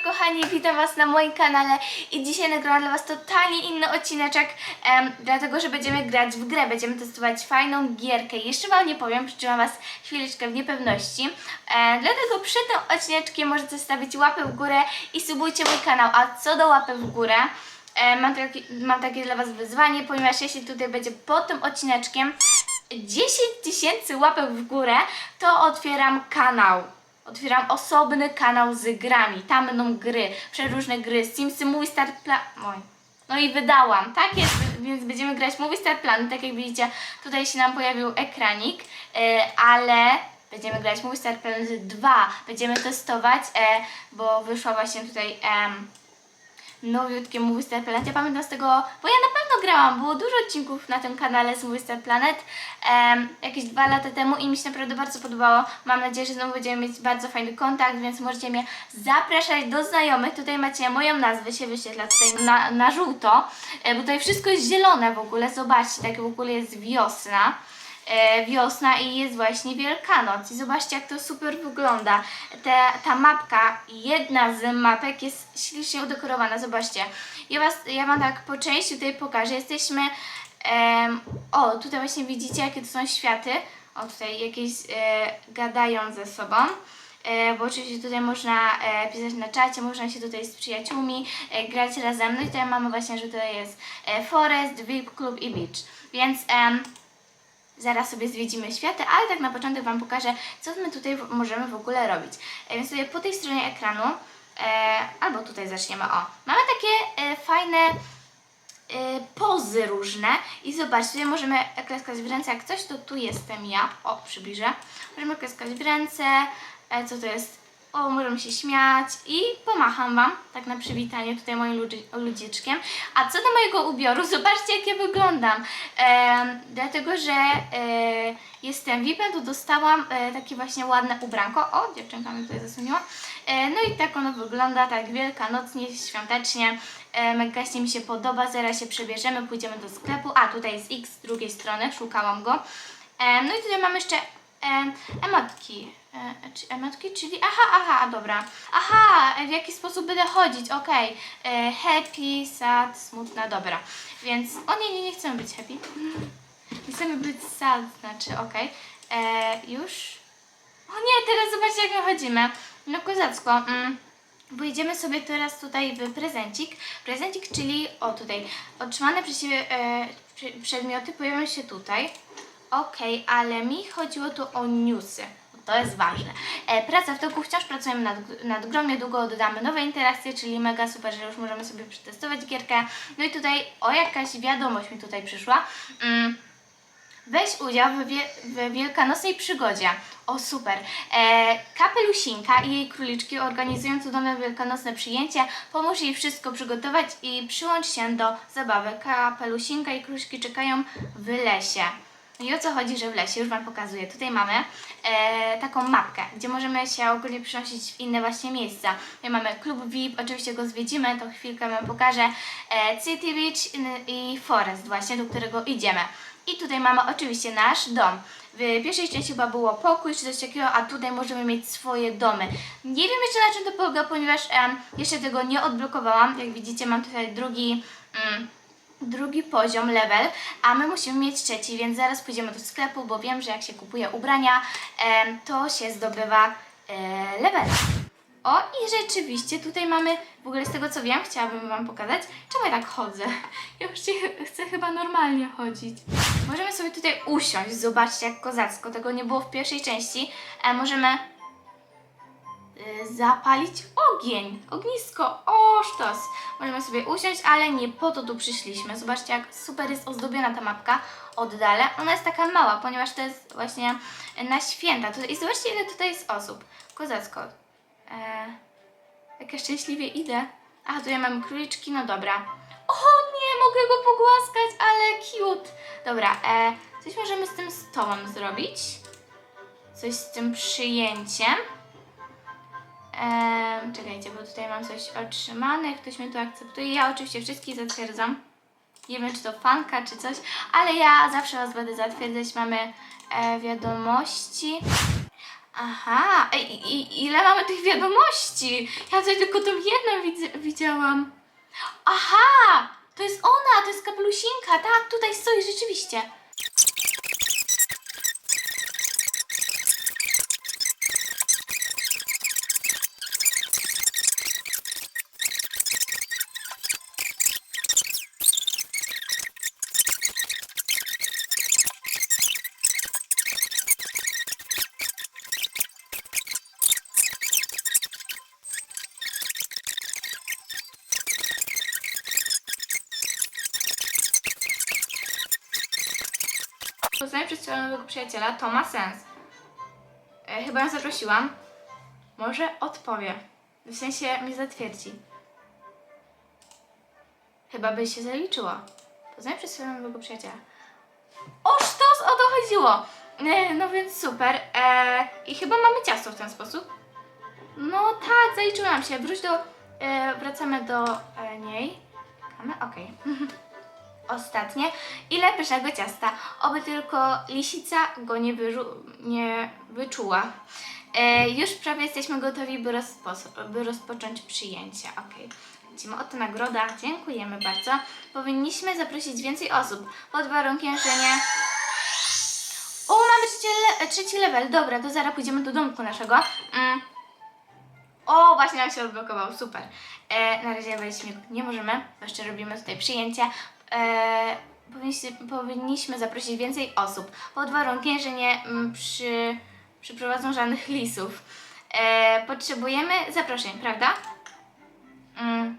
kochani, witam Was na moim kanale i dzisiaj nagrałam dla Was totalnie inny odcineczek, em, dlatego, że będziemy grać w grę, będziemy testować fajną gierkę. Jeszcze Wam nie powiem, przytrzymam Was chwileczkę w niepewności, e, dlatego przed tym odcineczkiem możecie zostawić łapę w górę i subujcie mój kanał, a co do łapy w górę, e, mam, taki, mam takie dla Was wyzwanie, ponieważ jeśli tutaj będzie pod tym odcineczkiem 10 tysięcy łapek w górę, to otwieram kanał. Otwieram osobny kanał z grami. Tam będą gry, przeróżne gry, Simsy, Movie Star Plan. No i wydałam, tak jest, więc będziemy grać Movie Star Plan. Tak jak widzicie, tutaj się nam pojawił ekranik, e, ale będziemy grać Movie Star Plan 2. Będziemy testować, e, bo wyszła właśnie tutaj. Nowiutkie Movie Star Planet. Ja pamiętam z tego, bo ja na pewno grałam, było dużo odcinków na tym kanale z Movie Star Planet em, jakieś dwa lata temu i mi się naprawdę bardzo podobało. Mam nadzieję, że znowu będziemy mieć bardzo fajny kontakt, więc możecie mnie zapraszać do znajomych. Tutaj macie moją nazwę, się wyświetla tutaj na, na żółto, e, bo tutaj wszystko jest zielone w ogóle, zobaczcie, tak w ogóle jest wiosna wiosna i jest właśnie Wielkanoc. I zobaczcie, jak to super wygląda. Te, ta mapka, jedna z mapek jest ślicznie udekorowana. Zobaczcie. Ja, was, ja Wam tak po części tutaj pokażę. Jesteśmy... em, o, tutaj właśnie widzicie, jakie to są światy. O, tutaj jakieś e, gadają ze sobą. E, bo oczywiście tutaj można e, pisać na czacie, można się tutaj z przyjaciółmi e, grać razem. No i tutaj mamy właśnie, że tutaj jest e, Forest, VIP Club i Beach. Więc em, Zaraz sobie zwiedzimy światy, ale tak na początek Wam pokażę, co my tutaj możemy w ogóle robić. E, Więc tutaj po tej stronie ekranu, e, albo tutaj zaczniemy, o, mamy takie e, fajne pozy różne i zobaczcie, możemy klaskać w ręce, jak coś, to tu jestem ja, o, przybliżę, możemy klaskać w ręce, co to jest, o, możemy się śmiać i pomacham Wam, tak na przywitanie tutaj moim ludzi, ludziczkiem. A co do mojego ubioru, zobaczcie jak ja wyglądam. Em, dlatego, że e, jestem VIP-em, to dostałam e, takie właśnie ładne ubranko. O, dziewczynka mi tutaj zasłoniła. E, no i tak ono wygląda, tak wielkanocnie, świątecznie. E, mega mi się podoba, zaraz się przebierzemy, pójdziemy do sklepu. A, tutaj jest X z drugiej strony, szukałam go. E, no i tutaj mamy jeszcze em, emotki. E, emotki, czyli aha, aha, dobra. Aha, e, w jaki sposób będę chodzić, okej. E, Happy, sad, smutna, dobra. Więc, o nie, nie, nie chcemy być happy. Nie chcemy być sad, znaczy, okej. E, Już? O nie, teraz zobaczcie jak my chodzimy. No kozacko. Mm. Pójdziemy sobie teraz tutaj w prezencik. Prezencik, czyli o tutaj. Otrzymane przez siebie e, przedmioty pojawią się tutaj. Okej, ale mi chodziło tu o newsy. To jest ważne. E, praca w toku, wciąż pracujemy nad, nad grą, niedługo dodamy nowe interakcje, czyli mega super, że już możemy sobie przetestować gierkę. No i tutaj, o jakaś wiadomość mi tutaj przyszła. Mm, Weź udział w, wie, w wielkanocnej przygodzie. O super. E, kapelusinka i jej króliczki organizują cudowne wielkanocne przyjęcie. Pomóż jej wszystko przygotować i przyłącz się do zabawy. Kapelusinka i króliczki czekają w lesie. No i o co chodzi, że w lesie? Już Wam pokazuję. Tutaj mamy e, taką mapkę, gdzie możemy się ogólnie przenosić w inne właśnie miejsca. Tutaj mamy klub VIP, oczywiście go zwiedzimy, to chwilkę Wam pokażę. E, City Beach i Forest właśnie, do którego idziemy. I tutaj mamy oczywiście nasz dom. W pierwszej części chyba było pokój czy coś takiego, a tutaj możemy mieć swoje domy. Nie wiem jeszcze na czym to polega, ponieważ jeszcze tego nie odblokowałam. Jak widzicie mam tutaj drugi... Mm, drugi poziom, level, a my musimy mieć trzeci, więc zaraz pójdziemy do sklepu, bo wiem, że jak się kupuje ubrania, to się zdobywa e, level. O i rzeczywiście tutaj mamy, w ogóle z tego co wiem, chciałabym Wam pokazać, czemu ja tak chodzę. Ja już ch- chcę chyba normalnie chodzić. Możemy sobie tutaj usiąść, zobaczcie jak kozacko, tego nie było w pierwszej części. Możemy zapalić ogień, ognisko, o sztos. Możemy sobie usiąść, ale nie po to tu przyszliśmy. Zobaczcie jak super jest ozdobiona ta mapka oddale. Ona jest taka mała, ponieważ to jest właśnie na święta. I zobaczcie ile tutaj jest osób. Kozacko. E, jak ja szczęśliwie idę. A, tutaj mamy króliczki, no dobra. O nie, mogę go pogłaskać, ale cute. Dobra, e, coś możemy z tym stołem zrobić. Coś z tym przyjęciem. Czekajcie, bo tutaj mam coś otrzymane, ktoś mnie tu akceptuje. Ja oczywiście wszystkich zatwierdzam. Nie wiem, czy to fanka, czy coś, ale ja zawsze Was będę zatwierdzać. Mamy e, wiadomości. Aha, i, i, ile mamy tych wiadomości? Ja tutaj tylko tą jedną widzę, widziałam. Aha, to jest ona, to jest kapelusinka, tak, tutaj stoi rzeczywiście. Poznałem przez ciebie nowego przyjaciela, to ma sens. E, chyba ją zaprosiłam. Może odpowie. W sensie mnie zatwierdzi. Chyba by się zaliczyło. Poznałem przez ciebie nowego przyjaciela. O sztos, o to chodziło! E, no więc super. E, I chyba mamy ciasto w ten sposób. No tak, zaliczyłam się. Wróć do... E, wracamy do e, niej. Czekamy? Okej. Ostatnie. Ile pysznego ciasta. Oby tylko lisica go nie, nie wyczuła. E, już prawie jesteśmy gotowi, by, rozpos- by rozpocząć przyjęcie. Okej. Lecimy. Oto nagroda. Dziękujemy bardzo. Powinniśmy zaprosić więcej osób. Pod warunkiem, że nie... O, mamy trzeci, le- trzeci level. Dobra, to zaraz pójdziemy do domku naszego. Mm. O, właśnie nam się odblokował, super. E, na razie wejść nie, możemy, jeszcze robimy tutaj przyjęcie. E, powinniśmy, powinniśmy zaprosić więcej osób, pod warunkiem, że nie mm, przy, przyprowadzą żadnych lisów. E, potrzebujemy zaproszeń, prawda? Mm.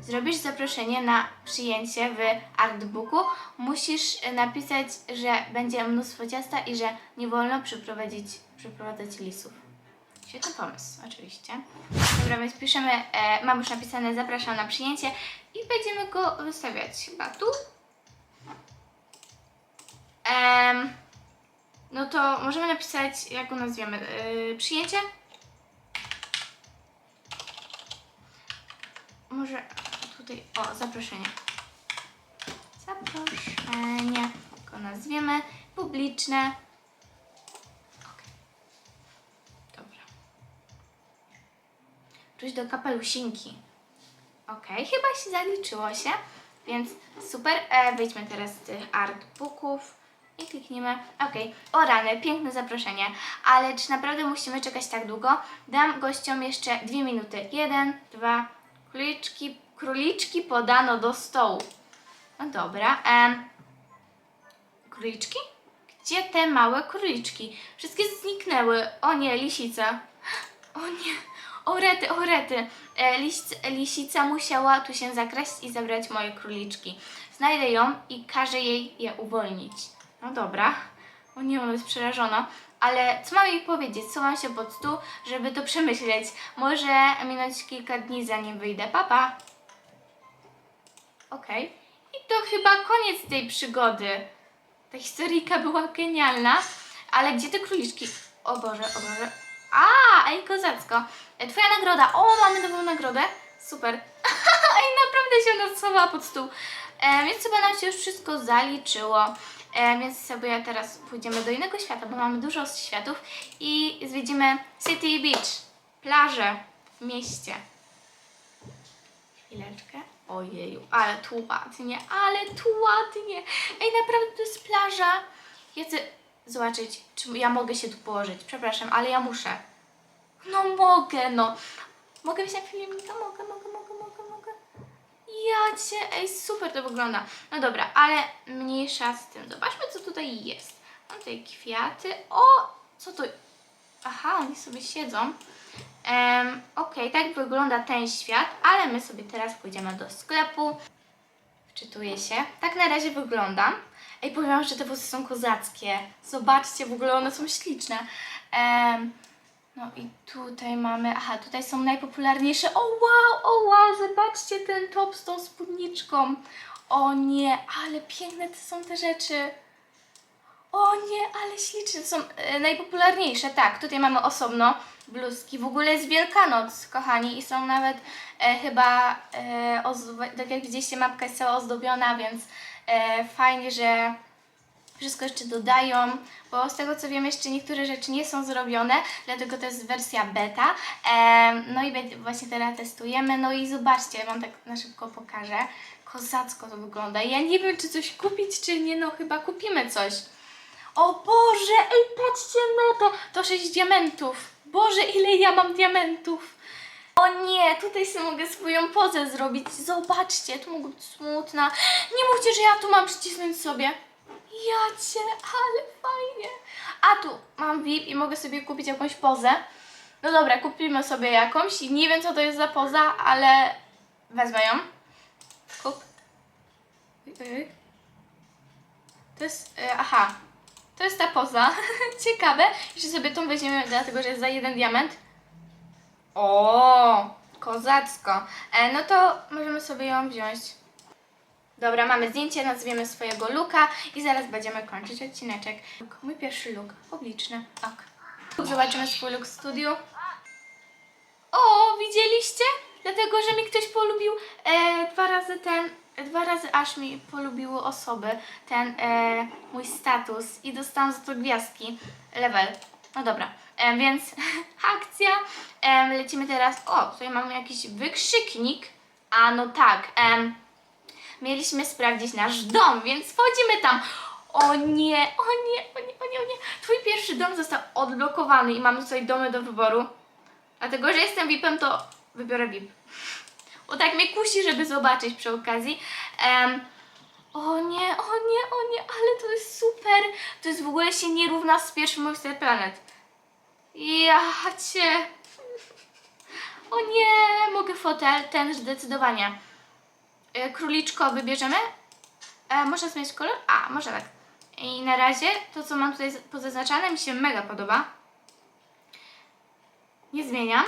Zrobisz zaproszenie na przyjęcie w artbooku, musisz napisać, że będzie mnóstwo ciasta i że nie wolno przyprowadzić, przyprowadzać lisów. Świetny pomysł, oczywiście. Dobra, więc piszemy, e, mam już napisane zapraszam na przyjęcie i będziemy go wystawiać chyba tu. Em, no to możemy napisać, jak go nazwiemy, e, przyjęcie? Może tutaj, o, zaproszenie. Zaproszenie, go nazwiemy, publiczne. Wróć do kapelusinki. Okej, chyba się zaliczyło się, więc super. E, wyjdźmy teraz z tych artbooków i klikniemy. Okej, o rany, piękne zaproszenie, ale czy naprawdę musimy czekać tak długo? Dam gościom jeszcze dwie minuty. Jeden, dwa, króliczki, króliczki podano do stołu. No dobra. Em, króliczki? Gdzie te małe króliczki? Wszystkie zniknęły. O nie, lisica. O nie, o rety, o rety. E, lis, lisica musiała tu się zakraść i zabrać moje króliczki. Znajdę ją i każę jej je uwolnić. No dobra. O nie, ona jest przerażona. Ale co mam jej powiedzieć? Schowam się pod stół, żeby to przemyśleć. Może minąć kilka dni, zanim wyjdę. Papa. Okej. I to chyba koniec tej przygody. Ta historyjka była genialna, ale gdzie te króliczki? O Boże, o Boże. A, ej, kozacko. Twoja nagroda. O, mamy nową nagrodę. Super. ej, naprawdę się ona schowała pod stół. E, więc chyba nam się już wszystko zaliczyło. E, więc sobie teraz pójdziemy do innego świata, bo mamy dużo światów i zwiedzimy City Beach, plażę w mieście. Chwileczkę. Ojeju, ale tu ładnie, ale tu ładnie. Ej, naprawdę to jest plaża. Ja chcę zobaczyć, czy ja mogę się tu położyć. Przepraszam, ale ja muszę. No mogę, no. Mogę wziąć filmika? Mogę, mogę, mogę, mogę, mogę. Ja cię, ej, super to wygląda. No dobra, ale mniejsza z tym. Zobaczmy, co tutaj jest. Mam tutaj kwiaty. O, co to? Aha, oni sobie siedzą. Um, Okej, tak wygląda ten świat, ale my sobie teraz pójdziemy do sklepu. Wczytuję się. Tak na razie wyglądam. Ej, powiem wam, że te włosy są kozackie. Zobaczcie, w ogóle one są śliczne. Em, no i tutaj mamy, aha, tutaj są najpopularniejsze. O wow, o wow, zobaczcie ten top z tą spódniczką. O nie, ale piękne to są te rzeczy. O nie, ale śliczne są e, najpopularniejsze. Tak, tutaj mamy osobno bluzki. W ogóle jest Wielkanoc, kochani, i są nawet e, chyba, e, tak jak widzieliście, mapka jest cała ozdobiona, więc fajnie, że wszystko jeszcze dodają, bo z tego co wiem jeszcze niektóre rzeczy nie są zrobione, dlatego to jest wersja beta. Em, no i właśnie teraz testujemy, no i zobaczcie, wam tak na szybko pokażę. Kozacko to wygląda. Ja nie wiem czy coś kupić czy nie, no chyba kupimy coś. O Boże, ej patrzcie na to, to 6 diamentów. Boże, ile ja mam diamentów. O nie, tutaj sobie mogę swoją pozę zrobić. Zobaczcie, tu mogę być smutna. Nie mówcie, że ja tu mam przycisnąć sobie. Ja cię, ale fajnie. A tu mam VIP i mogę sobie kupić jakąś pozę. No dobra, kupimy sobie jakąś nie wiem co to jest za poza, ale wezmę ją. Kup. To jest, e, aha, to jest ta poza. Ciekawe. Jeszcze sobie tą weźmiemy, dlatego że jest za jeden diament. O, kozacko. E, no to możemy sobie ją wziąć. Dobra, mamy zdjęcie, nazwiemy swojego looka i zaraz będziemy kończyć odcineczek. Mój pierwszy look, publiczny. Ok. Zobaczymy swój look w studiu. O, widzieliście? Dlatego, że mi ktoś polubił e, dwa razy ten, dwa razy aż mi polubiły osoby ten e, mój status i dostałam za to gwiazdki. Level. No dobra, e, więc akcja. E, lecimy teraz. O, tutaj mamy jakiś wykrzyknik. A no tak. em, mieliśmy sprawdzić nasz dom, więc wchodzimy tam. O nie, o nie, o nie, o nie, o nie. Twój pierwszy dom został odblokowany i mamy tutaj domy do wyboru. Dlatego, że jestem VIP-em, to wybiorę VIP. Bo tak mnie kusi, żeby zobaczyć przy okazji. Em, o nie, o nie, o nie, ale to jest super. To jest w ogóle się nie równa z pierwszym Monster Planet. Ja cię. O nie, mogę fotel, ten zdecydowanie. E, Króliczko wybierzemy? E, można zmienić kolor? A, może tak. I na razie to, co mam tutaj pozaznaczane, mi się mega podoba. Nie zmieniam.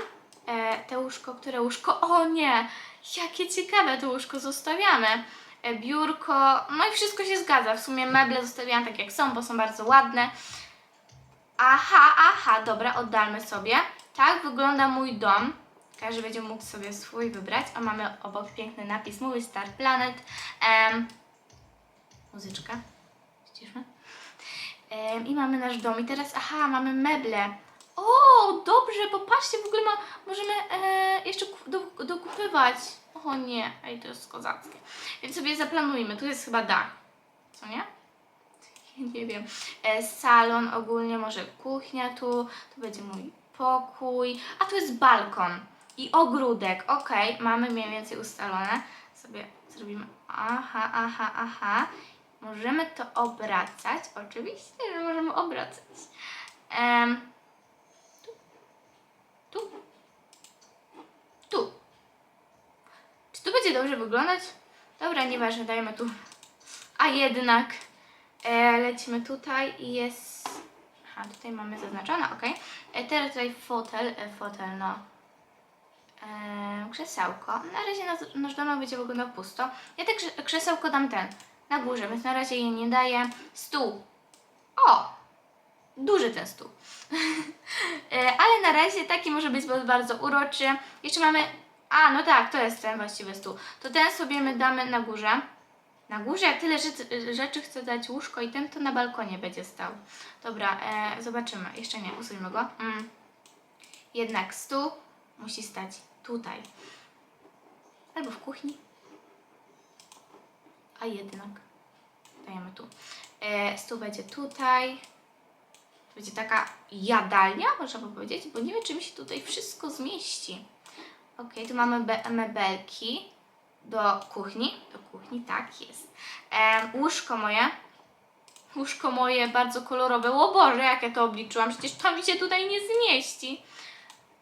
E, te łóżko, które łóżko? O nie! Jakie ciekawe to łóżko zostawiamy. E, biurko, no i wszystko się zgadza. W sumie meble zostawiłam tak jak są, bo są bardzo ładne. Aha, aha, dobra, oddalmy sobie. Tak wygląda mój dom. Każdy będzie mógł sobie swój wybrać. A mamy obok piękny napis Movie Star Planet. Em, muzyczka. Ściszmy. Em, I mamy nasz dom. I teraz, aha, mamy meble. O, dobrze, popatrzcie, w ogóle ma, możemy e, jeszcze do, dokupywać. O nie, ej, to jest kozackie. Więc sobie zaplanujmy. Tu jest chyba dach. Co nie? Nie wiem. E, salon ogólnie, może kuchnia tu. Tu będzie mój pokój. A tu jest balkon i ogródek. Okej, mamy mniej więcej ustalone. Sobie zrobimy. Aha, aha, aha. Możemy to obracać. Oczywiście, że możemy obracać. Tu. Tu. Tu. Czy tu będzie dobrze wyglądać? Dobra, nieważne, dajmy tu. A jednak e, lecimy tutaj i jest. Aha, tutaj mamy zaznaczone, ok. E, teraz tutaj fotel, e, fotel, no. E, krzesełko. Na razie nasz, domek będzie wyglądał pusto. Ja te krze- krzesełko dam ten na górze, więc na razie jej nie daję. Stół. O! Duży ten stół. E, Ale na razie taki może być bardzo uroczy. Jeszcze mamy. A, no tak, to jest ten właściwy stół. To ten sobie my damy na górze. Na górze, jak tyle rzeczy, chcę dać łóżko i ten, to na balkonie będzie stał. Dobra, e, zobaczymy. Jeszcze nie, usuńmy go. Mm. Jednak stół musi stać tutaj. Albo w kuchni. A jednak. Dajemy tu. E, stół będzie tutaj. To będzie taka jadalnia, można by powiedzieć, bo nie wiem, czy mi się tutaj wszystko zmieści. Ok, tu mamy be- mebelki do kuchni. Do kuchni, tak jest. Łóżko moje. Łóżko moje bardzo kolorowe. O Boże, jak ja to obliczyłam. Przecież to mi się tutaj nie zmieści.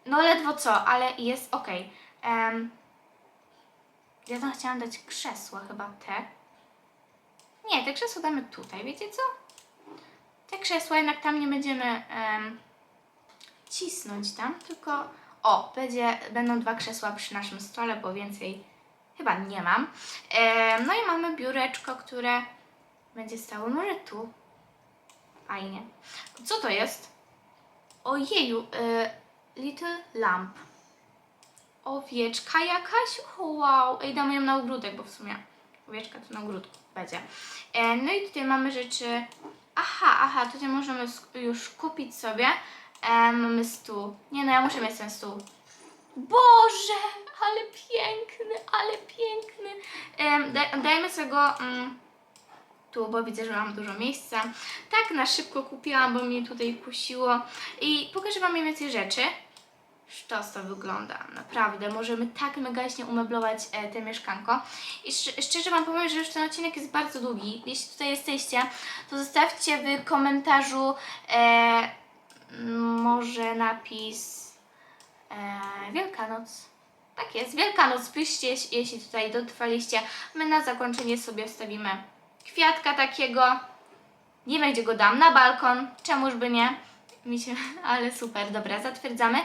No ledwo co, ale jest ok. Ja tam chciałam dać krzesła, chyba te. Nie, te krzesła damy tutaj, wiecie co? Te krzesła jednak tam nie będziemy em, cisnąć tam, tylko o, będzie, będą dwa krzesła przy naszym stole, bo więcej chyba nie mam. Em, no i mamy biureczko, które będzie stało może tu. Fajnie. Co to jest? Ojeju, y, Little Lamp. Owieczka jakaś? Wow. Ej, damy ją na ogródek, bo w sumie owieczka to na ogródku będzie. E, no i tutaj mamy rzeczy Aha, aha, tutaj możemy już kupić sobie. E, mamy stół. Nie no, ja muszę mieć ten stół. Boże, ale piękny, ale piękny. Em, daj, dajmy sobie go mm, tu, bo widzę, że mam dużo miejsca. Tak na szybko kupiłam, bo mnie tutaj kusiło. I pokażę Wam mniej więcej rzeczy. Sztos to wygląda, naprawdę. Możemy tak megaśnie umeblować e, te mieszkanko. I szcz- szczerze Wam powiem, że już ten odcinek jest bardzo długi. Jeśli tutaj jesteście, to zostawcie w komentarzu e, może napis e, Wielkanoc. Tak jest, Wielkanoc. Piszcie, jeśli- tutaj dotrwaliście. My na zakończenie sobie wstawimy kwiatka takiego. Nie gdzie go dam. Na balkon. Czemuż by nie? Mi się, ale super. Dobra, zatwierdzamy.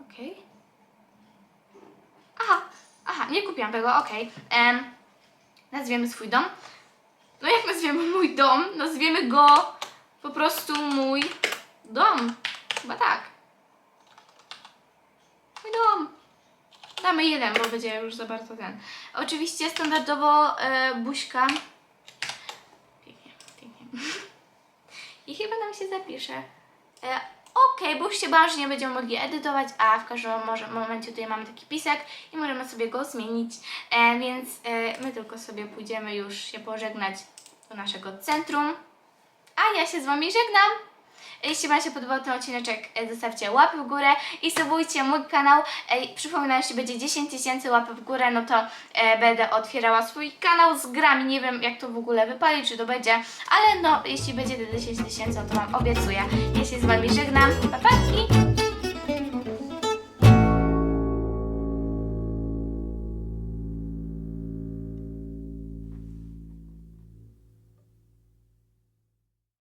Okej. Aha, aha, nie kupiłam tego, okej. Em, Nazwiemy swój dom. No jak nazwiemy mój dom? Nazwiemy go po prostu mój dom. Chyba tak. Mój dom. Damy jeden, bo będzie już za bardzo ten. Oczywiście standardowo e, buźka. Pięknie, pięknie. I chyba nam się zapisze. E, Okej, bo już się bałam, że nie będziemy mogli edytować, a w każdym momencie tutaj mamy taki pisek i możemy sobie go zmienić. E, więc e, my tylko sobie pójdziemy już się pożegnać do naszego centrum. A ja się z Wami żegnam. Jeśli Wam się podobał ten odcineczek, e, zostawcie łapy w górę i subujcie mój kanał. E, Przypominam, jeśli będzie 10 tysięcy łapy w górę, no to e, będę otwierała swój kanał z grami. Nie wiem, jak to w ogóle wypali, czy to będzie, ale no, jeśli będzie te 10 tysięcy, no to Wam obiecuję. Się z Wami żegnam. Pa, pa,